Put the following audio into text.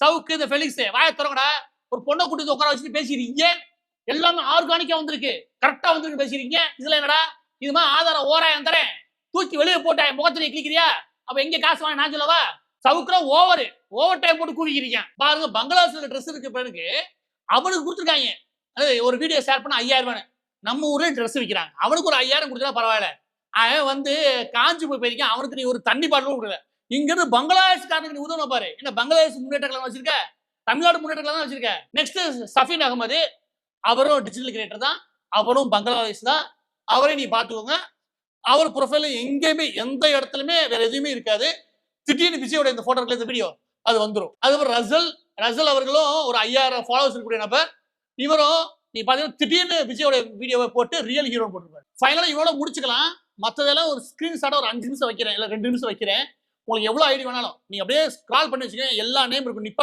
சவுக்கு இந்த ஃபெலிக்ஸ் வாயத்துறங்கடா திறங்கடா. ஒரு பொண்ணை கூட்டி உட்கார வச்சுட்டு பேசிடுறீங்க எல்லாமே ஆர்கானிக்கா வந்திருக்கு. கரெக்டா வந்திருக்கு பேசிடுறீங்க இதுல என்னடா? இது மாதிரி ஆதாரம் ஓராயம் தரேன். தூக்கி வெளியே போட்டேன் முகத்துல கிளிக்கிறியா அப்ப எங்க காசு வாங்க நான் சொல்லவா? சவுக்குற ஓவர் ஓவர் டைம் போட்டு கூவிக்கிறீங்க. பாருங்க பங்களாதேஷ்ல ட்ரெஸ் இருக்கு பிறகு அவனுக்கு கொடுத்துருக்காங்க. அது ஒரு வீடியோ ஷேர் பண்ண ஐயாயிரம் ரூபாய் நம்ம ஊர்ல ட்ரெஸ் விற்கிறாங்க அவனுக்கு ஒரு ஐயாயிரம் கொடுத்தா பரவாயில்ல. அவன் வந்து காஞ்சி போய் போயிருக்கான். அவனுக்கு நீ ஒரு தண்ணி பாட்டிலும் கொடுக்கல. இங்கிருந்து பங்களாதேஷ்காரனுக்கு நீ உதவணும் பாரு. என்ன பங்களாதேஷ் முன்னேற்ற கழகம் வச்சிருக்க? தமிழ்நாடு முன்னேற்ற கழகம் தான் வச்சிருக்க. நெக்ஸ்ட் சஃபின் அகமது அவரும் டிஜிட்டல் கிரியேட்டர் தான். அவரும் பங்களாதேஷ் தான். அவரை நீ பார்த்துக்கோங்க. அவர் ப்ரொஃபைல் எங்கேயுமே எந்த இடத்துலையுமே வேற எதுவுமே இருக்காது. திடீர்னு விஜயோட இந்த போட்டோ இந்த வீடியோ அது வந்துடும் அதுக்கப்புறம் ரசல் ரசல் அவர்களும் ஒரு ஐயாயிரம் ஃபாலோவர்ஸ் இருக்கக்கூடிய நபர். இவரும் நீ பார்த்தீங்கன்னா திடீர்னு விஜயோட வீடியோவை போட்டு ரியல் ஹீரோ போட்டிருப்பாரு. ஃபைனலாக இவனோட முடிச்சுக்கலாம். மற்றதெல்லாம் ஒரு ஸ்க்ரீன்ஷாட்டை ஒரு அஞ்சு நிமிஷம் வைக்கிறேன் இல்லை ரெண்டு நிமிஷம் வைக்கிறேன். உங்களுக்கு எவ்வளோ ஐடி வேணாலும் நீ அப்படியே ஸ்க்ரால் பண்ணி வச்சுக்கோங்க எல்லா நேம் இருக்கும். நிப்பா